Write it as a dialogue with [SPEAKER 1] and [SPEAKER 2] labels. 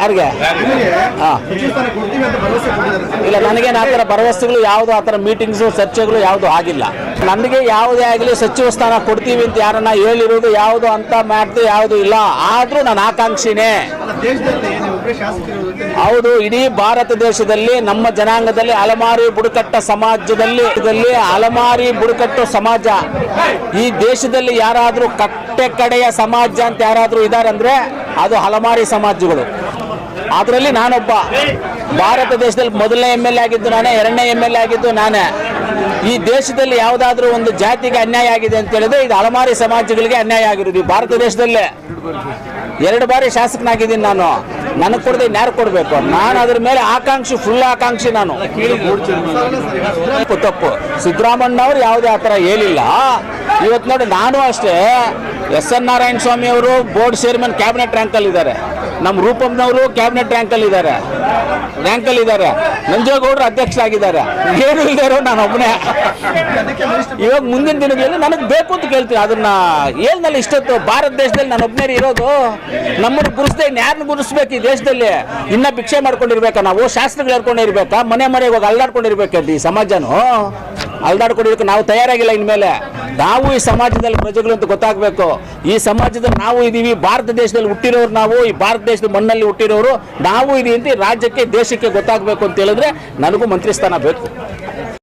[SPEAKER 1] ಯಾರಿಗೆ? ಹಾಂ. ಇಲ್ಲ ನನಗೆ ಆ ಥರ ಭರವಸೆಗಳು ಯಾವುದು, ಆ ಥರ ಮೀಟಿಂಗ್ಸು ಚರ್ಚೆಗಳು ಯಾವುದು ಆಗಿಲ್ಲ. ನನಗೆ ಯಾವುದೇ ಆಗಲಿ ಸಚಿವ ಸ್ಥಾನ ಕೊಡ್ತೀವಿ ಅಂತ ಯಾರನ್ನ ಹೇಳಿರೋದು ಯಾವುದು ಅಂತ ಮಾಡ್ದು ಯಾವುದು ಇಲ್ಲ. ಆದರೂ ನಾನು ಆಕಾಂಕ್ಷಿನೇ. ಹೌದು, ಇಡೀ ಭಾರತ ದೇಶದಲ್ಲಿ, ನಮ್ಮ ಜನಾಂಗದಲ್ಲಿ, ಅಲಮಾರಿ ಬುಡಕಟ್ಟ ಸಮಾಜದಲ್ಲಿ ಇದರಲ್ಲಿ ಅಲಮಾರಿ ಬುಡಕಟ್ಟು ಸಮಾಜ. ಈ ದೇಶದಲ್ಲಿ ಯಾರಾದರೂ ಕಟ್ಟೆ ಕಡೆಯ ಸಮಾಜ ಅಂತ ಯಾರಾದರೂ ಇದ್ದಾರೆ ಅದು ಅಲಮಾರಿ ಸಮಾಜಗಳು. ಅದರಲ್ಲಿ ನಾನೊಬ್ಬ ಭಾರತ ದೇಶದಲ್ಲಿ ಮೊದಲನೇ ಎಂ ಎಲ್ ಎ ಆಗಿದ್ದು ನಾನೇ, ಎರಡನೇ ಎಂ ಎಲ್ ಎ ಆಗಿದ್ದು ನಾನೇ. ಈ ದೇಶದಲ್ಲಿ ಯಾವುದಾದ್ರೂ ಒಂದು ಜಾತಿಗೆ ಅನ್ಯಾಯ ಆಗಿದೆ ಅಂತ ಹೇಳಿದ್ರೆ ಇದು ಅಲಮಾರಿ ಸಮಾಜಗಳಿಗೆ ಅನ್ಯಾಯ ಆಗಿರೋದು ಭಾರತ ದೇಶದಲ್ಲೇ. ಎರಡು ಬಾರಿ ಶಾಸಕನಾಗಿದ್ದೀನಿ ನಾನು. ನನಗೆ ಕೊಡದೆ ಯಾರು ಕೊಡಬೇಕು? ನಾನು ಅದ್ರ ಮೇಲೆ ಆಕಾಂಕ್ಷಿ ಫುಲ್ ಆಕಾಂಕ್ಷಿ ನಾನು. ತಪ್ಪು ತಪ್ಪು. ಸಿದ್ದರಾಮಣ್ಣ ಅವ್ರು ಯಾವುದೇ ಆ ಥರ ಹೇಳಿಲ್ಲ. ಇವತ್ತು ನೋಡಿ ನಾನು ಅಷ್ಟೇ ಎಸ್ ಎನ್ ನಾರಾಯಣ ಸ್ವಾಮಿ ಅವರು ಬೋರ್ಡ್ ಚೇರ್ಮನ್ ಕ್ಯಾಬಿನೆಟ್ ರ್ಯಾಂಕಲ್ಲಿ ಇದ್ದಾರೆ. ನಮ್ಮ ರೂಪಮ್ನವರು ಕ್ಯಾಬಿನೆಟ್ ರ್ಯಾಂಕಲ್ಲಿ ಇದ್ದಾರೆ. ರ್ಯಾಂಕಲ್ಲಿ ಇದ್ದಾರೆ. ನಂಜೇಗೌಡರು ಅಧ್ಯಕ್ಷರಾಗಿದ್ದಾರೆ. ಏನು ಇಲ್ದಾರೋ ನಾನು ಒಬ್ಬನೇ ಇವಾಗ ಮುಂದಿನ ದಿನಗಳಲ್ಲಿ ನನಗೆ ಬೇಕು ಅಂತ ಕೇಳ್ತೀನಿ. ಅದನ್ನ ಏಳ್ನಲ್ಲಿ ಇಷ್ಟೊತ್ತು ಭಾರತ ದೇಶದಲ್ಲಿ ನಾನು ಒಬ್ಬನೇ ಇರೋದು. ನಮ್ಮನ್ನು ಗುರುಸ್ದೆ ಯಾರನ್ನ ಗುರುಸ್ಬೇಕು ಈ ದೇಶದಲ್ಲಿ? ಇನ್ನ ಭಿಕ್ಷೆ ಮಾಡ್ಕೊಂಡಿರ್ಬೇಕಾ ನಾವು? ಶಾಸ್ತ್ರಗಳು ಹೇಳ್ಕೊಂಡಿರ್ಬೇಕಾ ಮನೆ ಮನೆಗೆ ಹೋಗಿ ಅಲ್ಲಾಡ್ಕೊಂಡಿರ್ಬೇಕಂತ ಈ ಸಮಾಜನು? ಅಲ್ದಾಡ್ಕೊಂಡಿರ್ಬೇಕು ನಾವು ತಯಾರಾಗಿಲ್ಲ ಇನ್ಮೇಲೆ. ನಾವು ಈ ಸಮಾಜದಲ್ಲಿ ಪ್ರಜೆಗಳು ಅಂತ ಗೊತ್ತಾಗಬೇಕು. ಈ ಸಮಾಜದಲ್ಲಿ ನಾವು ಇದ್ದೀವಿ ಭಾರತ ದೇಶದಲ್ಲಿ ಹುಟ್ಟಿರೋರು ನಾವು, ಈ ಭಾರತ ದೇಶದ ಮಣ್ಣಲ್ಲಿ ಹುಟ್ಟಿರೋರು ನಾವು ಇದೀವಿ ಅಂತ ರಾಜ್ಯಕ್ಕೆ, ದೇಶಕ್ಕೆ ಗೊತ್ತಾಗಬೇಕು ಅಂತ ಹೇಳಿದ್ರೆ ನನಗೂ ಮಂತ್ರಿ ಸ್ಥಾನ ಬೇಕು.